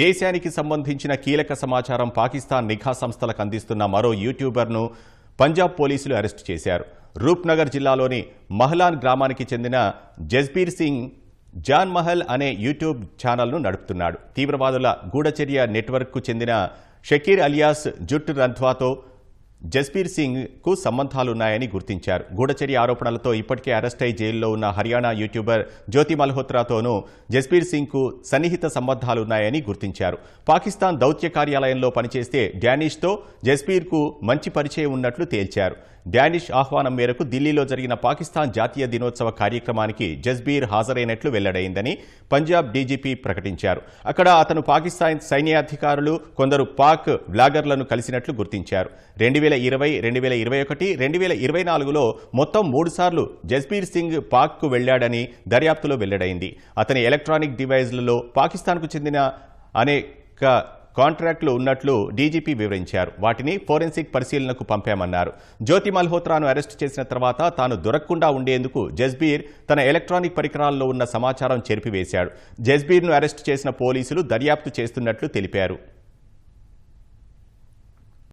దేశానికి సంబంధించిన కీలక సమాచారం పాకిస్తాన్ నిఘా సంస్థలకు అందిస్తున్న మరో యూట్యూబర్ను పంజాబ్ పోలీసులు అరెస్టు చేశారు. రూప్నగర్ జిల్లాలోని మహలాన్ గ్రామానికి చెందిన జస్బీర్ సింగ్ జాన్ మహల్ అనే యూట్యూబ్ ఛానల్ను నడుపుతున్నాడు. తీవ్రవాదుల గూఢచర్య నెట్వర్క్కు చెందిన షకీర్ అలియాస్ జుట్ రంధ్వాతో జస్బీర్ సింగ్కు సంబంధాలున్నాయని గుర్తించారు. గూఢచర్య ఆరోపణలతో ఇప్పటికే అరెస్ట్ అయి జైల్లో ఉన్న హర్యానా యూట్యూబర్ జ్యోతి మల్హోత్రాతోనూ జస్బీర్ సింగ్కు సన్నిహిత సంబంధాలున్నాయని గుర్తించారు. పాకిస్తాన్ దౌత్య కార్యాలయంలో పనిచేస్తే డానిష్తో జస్బీర్కు మంచి పరిచయం ఉన్నట్లు తేల్చారు. డానిష్ ఆహ్వానం మేరకు ఢిల్లీలో జరిగిన పాకిస్తాన్ జాతీయ దినోత్సవ కార్యక్రమానికి జస్బీర్ హాజరైనట్లు వెల్లడైందని పంజాబ్ డీజీపీ ప్రకటించారు. అక్కడ అతను పాకిస్తాన్ సైన్యాధికారులు కొందరు పాక్ బ్లాగర్లను కలిసినట్లు గుర్తించారు. రెండు వేల ఇరవై రెండు వేల ఇరవై ఒకటి రెండు వేల ఇరవై నాలుగులో మొత్తం మూడుసార్లు జస్బీర్ సింగ్ పాక్కు వెళ్ళాడని దర్యాప్తులో వెల్లడైంది. అతని ఎలక్ట్రానిక్ డివైజ్లలో పాకిస్తాన్కు చెందిన అనేక కాంట్రాక్టులు ఉన్నట్లు డీజీపీ వివరించారు. వాటిని ఫోరెన్సిక్ పరిశీలనకు పంపామన్నారు. జ్యోతి మల్హోత్రాను అరెస్టు చేసిన తర్వాత తాను దొరకకుండా ఉండేందుకు జస్బీర్ తన ఎలక్ట్రానిక్ పరికరాల్లో ఉన్న సమాచారం చెరిపివేశాడు. జస్బీర్ను అరెస్టు చేసిన పోలీసులు దర్యాప్తు చేస్తున్నట్లు తెలిపారు.